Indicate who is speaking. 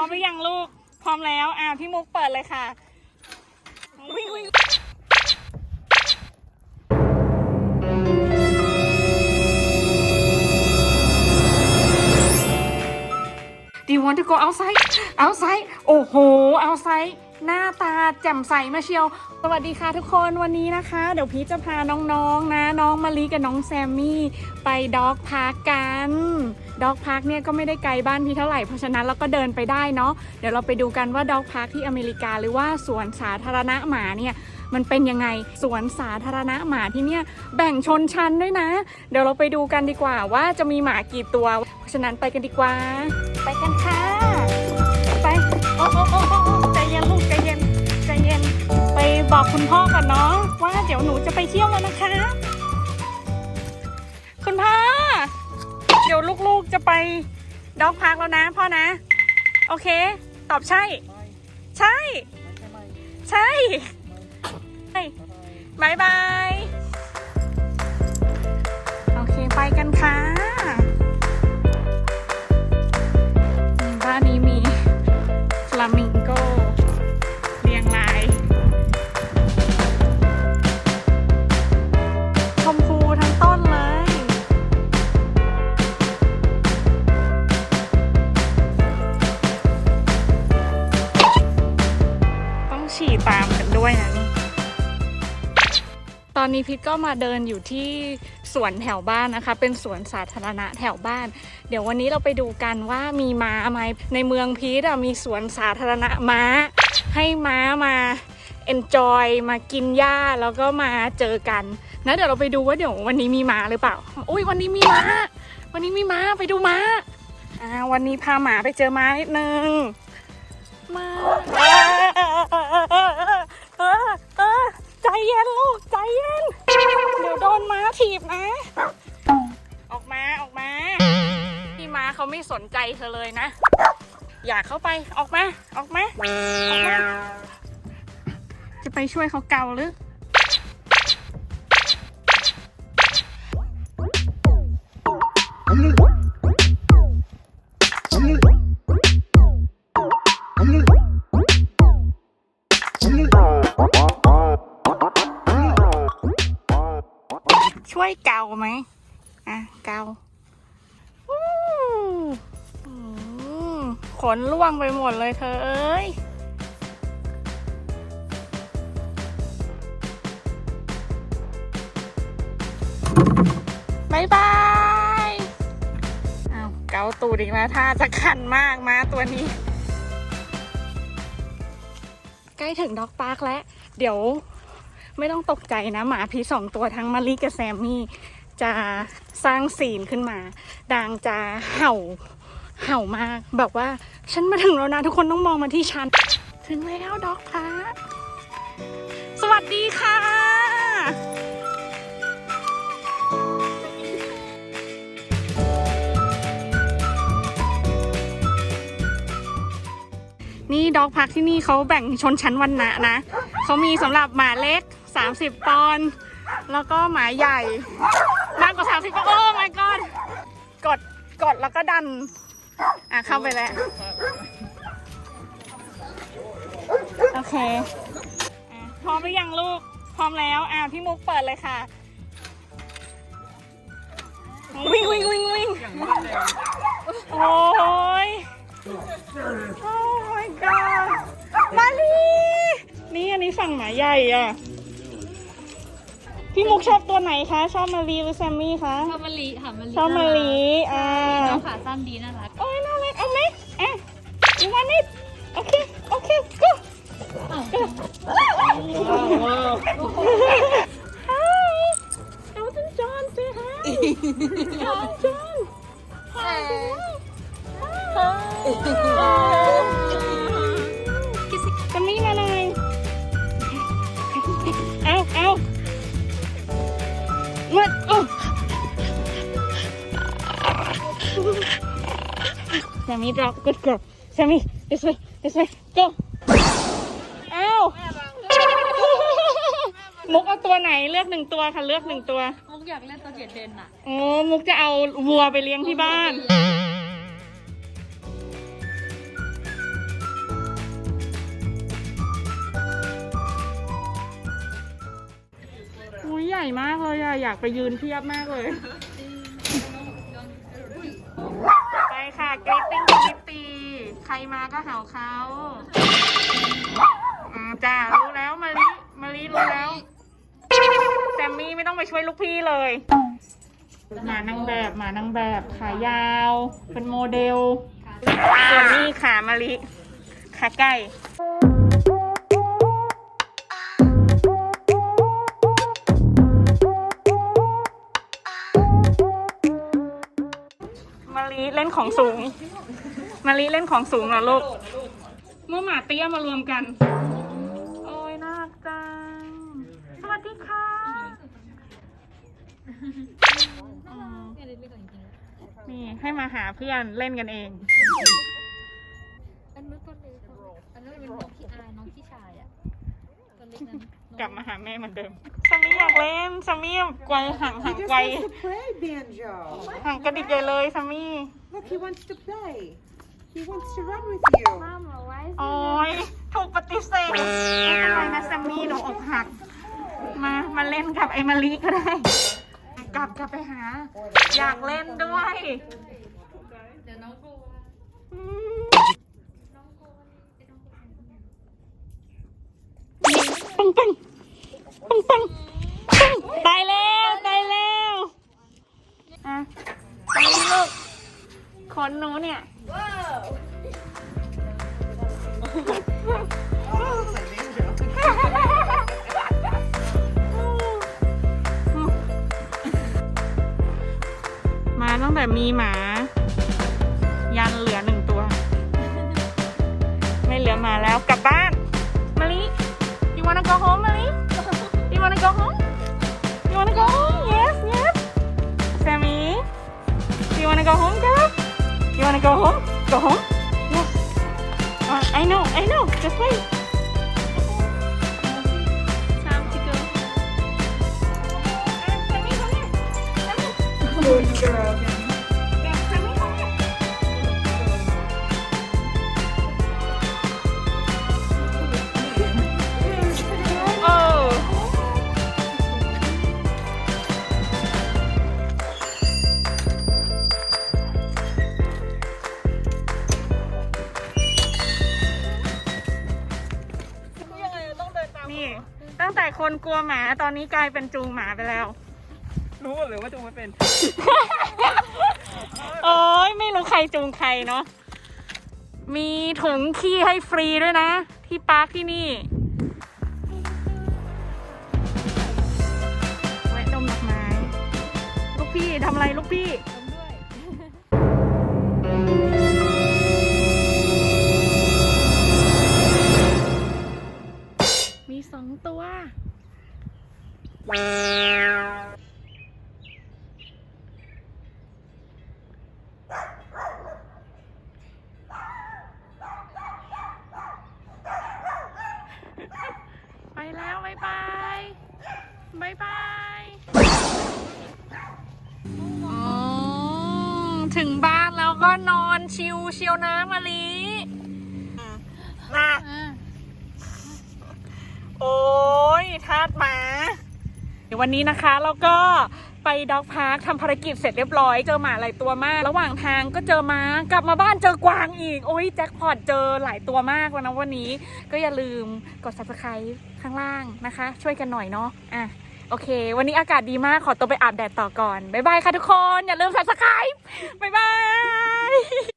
Speaker 1: ร้อมหรือยังลูก พร้อมแล้ว อ่าพี่มุกเปิดเลยค่ะวิ่งวิ่งดีวอนที่ go outside outside โอ้โห outside หน้าตาแจ่มใสมาเชียว สวัสดีค่ะทุกคนวันนี้นะคะ เดี๋ยวพีชจะพาน้องๆนะ น้องมาลีกับน้องแซมมี่ไปด็อกพาร์กกันด็อกพาร์กเนี่ยก็ไม่ได้ไกลบ้านพี่เท่าไหร่เพราะฉะนั้นเราก็เดินไปได้เนาะเดี๋ยวเราไปดูกันว่าด็อกพาร์กที่อเมริกาหรือว่าสวนสาธารณะหมาเนี่ยมันเป็นยังไงสวนสาธารณะหมาที่เนี่ยแบ่งชนชั้นด้วยนะ เดี๋ยวเราไปดูกันดีกว่าว่าจะมีหมากี่ตัว เพราะฉะนั้นไปกันดีกว่า ไปกันค่ะ บอกคุณพ่อก่อนเนาะว่าเดี๋ยวหนูจะไปเที่ยวแล้วนะคะ คุณพ่อ เดี๋ยวลูกๆจะไปด็อกพาร์คแล้วนะพ่อนะ โอเค ตอบใช่ ใช่ ใช่ใช่บายบาย ต้องฉี่ตามกันด้วยนะนี่ตอนนี้พิทก็มาเดินอยู่ที่สวนแถวบ้านนะคะ เป็นสวนสาธารณะแถวบ้าน เดี๋ยววันนี้เราไปดูกันว่ามีม้าไหมในเมืองพีทอะมีสวนสาธารณะม้า ให้ม้ามา enjoy มากินหญ้าแล้วก็มาเจอกันนะเดี๋ยวเราไปดูว่าเดี๋ยววันนี้มีม้าหรือเปล่าอุ้ยวันนี้มีม้า วันนี้มีม้าไปดูม้าอ่าวันนี้พาหมาไปเจอม้านิดนึงมา สนใจเธอเลยนะ อยากเข้าไปออกมาออกมาออกมาจะไปช่วยเขาเกาหรือช่วยเกาไหมอะเกา ขนล่วงไปหมดเลยเธอเอ้ยบายบายเอ้าเกาตูดอีกแล้วท่าจะคันมากมาตัวนี้ ใกล้ถึงด็อกพาร์คแล้ว เดี๋ยวไม่ต้องตกใจนะ หมาพีสองตัวทั้งมาริกับแซมมี่ จะสร้างซีนขึ้นมา ดังจะเห่า เห่ามากแบบว่าฉันมาถึงแล้วนะ ทุกคนต้องมองมาที่ฉัน ถึงแล้วด็อกพาร์คสวัสดีค่ะ นี่ด็อกพักที่นี่เขาแบ่งชนชั้นวรรณะนะ เขามีสำหรับหมาเล็ก 30 ปอนด์แล้วก็หมาใหญ่มากกว่า 30ปอนด์โอ้ my god กดกดแล้วก็ดัน อะเข้าไปแล้ว โอเคอะพร้อมหรือยังลูก พร้อมแล้ว อะพี่มุกเปิดเลยค่ะ วิ่งวิ่งวิ่งวิ่งโอ้ย โอ้ my god มาลีนี่อันนี้ฝั่งหมาใหญ่อะ พี่มุกชอบตัวไหนคะ ชอบมารีหรือแซมมี่คะ
Speaker 2: ชอบมะลิค่ะมะลิ
Speaker 1: ชอบมาลีอ่า
Speaker 2: น้องขาสั้นดีน่ารัก
Speaker 1: โอ้ยน่ารักเอาไหมอะอีกวันนิดโอเคโอเค go
Speaker 2: อ้าว
Speaker 1: go hi Elton John say hi Elton John hi hi Sammy drop good girl Sammy this way this way go อ้าวมุกเอาตัวไหนเลือกหนึ่งตัวค่ะเลือกหนึ่งตัว
Speaker 2: มุกอยากเล่นตัวเจ็ดเด่นอะ
Speaker 1: โอ้มุกจะเอาวัวไปเลี้ยงที่บ้าน ญ่มากเลยอะอยากไปยืนเทียบมากเลย ไปค่ะกริตติ้งกริตตีใครมาก็เห่าเขาอืมจ้ารู้แล้วมาลิมาลิรู้แล้วแซมมี่ไม่ต้องไปช่วยลูกพี่เลยหมานางแบบหมานางแบบขายาว เป็นโมเดลส่วนนี้ขามาลิขาไก่ เล่นของสูง มาลิเล่นของสูงเหรอลูก เมื่อหมาเตี้ยมารวมกัน โอ้ยน่ารักจัง สวัสดีค่ะอืมนี่ให้มาหาเพื่อนเล่นกันเอง
Speaker 2: อันนู้นตัวเล็กอันนั้นเป็นน้องพี่อายน้องพี่ชายอะตัวเล็กนั้น
Speaker 1: กลับมาหาแม่เหมือนเดิม สามีอยากเล่นสามีไกวห่างห่าง
Speaker 3: He just
Speaker 1: ไกว
Speaker 3: wants to play, Banjo.
Speaker 1: ห่างกระดิกใหญ่เลยสามี
Speaker 3: Look, he wants to play. He wants to run with you.
Speaker 1: โอ้ยถูกปฏิเสธไม่เป็นไรนะแซมมี่หนูอกหัก มามาเล่นกับไอ้มารีก็ได้ กลับกลับไปหา อยากเล่นด้วย
Speaker 2: เดี๋ยวน้องกลัว
Speaker 1: อืมปังปัง ปังปังปังตายแล้วตายแล้วอะไปลูกคนหนูเนี่ย มาตั้งแต่มีหมา you wanna go home? Go home? Yes uh, I know I know. Just wait. Time to go. Sammy come here Sammy
Speaker 3: Good girl.
Speaker 1: ตั้งแต่คนกลัวหมาตอนนี้กลายเป็นจูงหมาไปแล้ว
Speaker 4: รู้หรือว่าจูงไม่เป็น
Speaker 1: โอ้ยไม่รู้ใครจูงใครเนาะ มีถุงขี้ให้ฟรีด้วยนะ ที่ปาร์คที่นี่แวะดมดอกไม้ ลูกพี่ทำอะไรลูกพี่ องตัว ไปแล้วบายบายบายบายอ๋อถึงบ้านแล้วก็นอนชิวเชียวนะมาลีมา
Speaker 2: อ่า
Speaker 1: โอ้ยทาดหมาวันนี้นะคะเราก็ไปด็อกพาร์คทำภารกิจเสร็จเรียบร้อยเจอหมาหลายตัวมาก ระหว่างทางก็เจอม้ากลับมาบ้านเจอกวางอีก โอ้ยแจ็คพอตเจอหลายตัวมากแล้นะวันนี้ ก็อย่าลืมกด subscribe ข้างล่างนะคะ ช่วยกันหน่อยเนาะอะโอเค วันนี้อากาศดีมากขอตัวไปอาบแดดต่อก่อน บ๊ายบายค่ะทุกคน อย่าลืม subscribe บ๊ายบาย